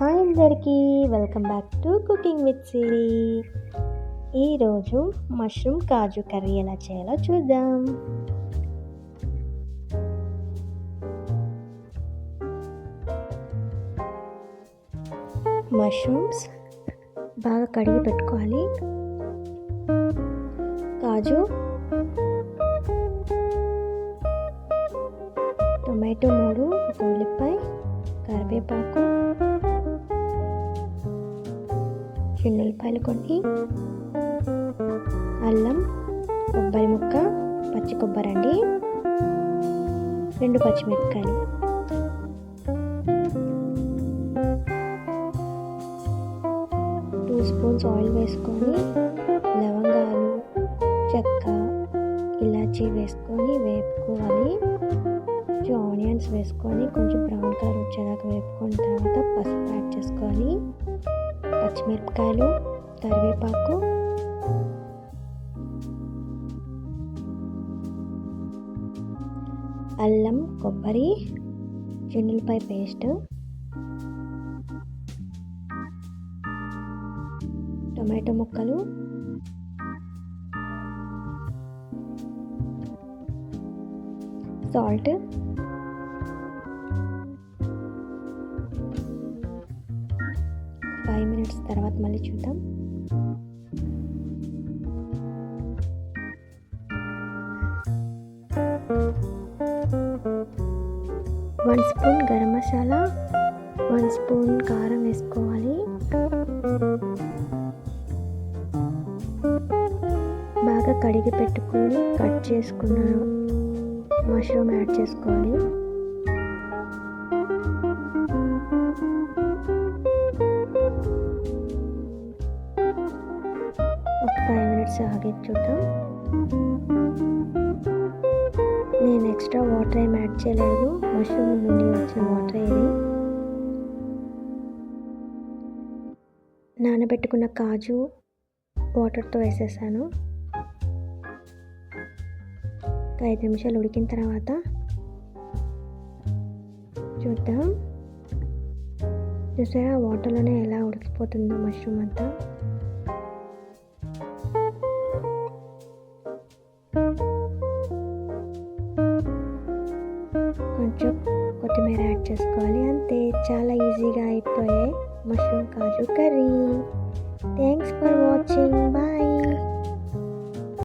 Hi అందరికీ welcome back to cooking with Siri. ఈరోజు mushroom kaju curry ఎలా చేయాలో చూద్దాం. మష్రూమ్స్ బాగా కడిగి పెట్టుకోవాలి. కాజు టొమాటో మూడు ఒక ఉల్లిపాయ కరివేపాకు ఉల్లిపాయలు కొన్ని అల్లం కొబ్బరి ముక్క పచ్చి కొబ్బరి అండి రెండు పచ్చిమిరపకాయలు. టూ స్పూన్స్ ఆయిల్ వేసుకొని లవంగాలు చెక్క ఇలాచీ వేసుకొని వేపుకోవాలి. కొంచెం ఆనియన్స్ వేసుకొని కొంచెం బ్రౌన్ కలర్ వచ్చేదాకా వేపుకున్న తర్వాత పసుపు యాడ్ చేసుకోవాలి పచ్చిమిరపకాయలు కరివేపాకు. అల్లం కొబ్బరి చిన్నులపాయ పేస్ట్ టొమాటో ముక్కలు. సాల్ట్. ఫైవ్ మినిట్స్ తర్వాత మళ్ళీ చూద్దాం. One spoon garam masala one spoon కారం వేసుకోవాలి. బాగా కడిగి పెట్టుకొని కట్ చేసుకున్న మష్రూమ్ యాడ్ చేసుకోవాలి. ఒక ఫైవ్ మినిట్స్ ఆగి చూద్దాం. నేను ఎక్స్ట్రా వాటర్ ఏం యాడ్ చేయలేదు. మష్రూమ్ నుండి వచ్చిన వాటర్ ఇది. నానబెట్టుకున్న కాజు వాటర్తో వేసేసాను. ఒక ఐదు నిమిషాలు ఉడికిన తర్వాత చూద్దాం. చూసారా వాటర్లోనే ఎలా ఉడికిపోతుందో మష్రూమ్ అంతా. కొంచెం కొత్తిమీర యాడ్ చేసుకోవాలి. అంతే చాలా ఈజీగా అయిపోయాయి. Mushroom kaju curry.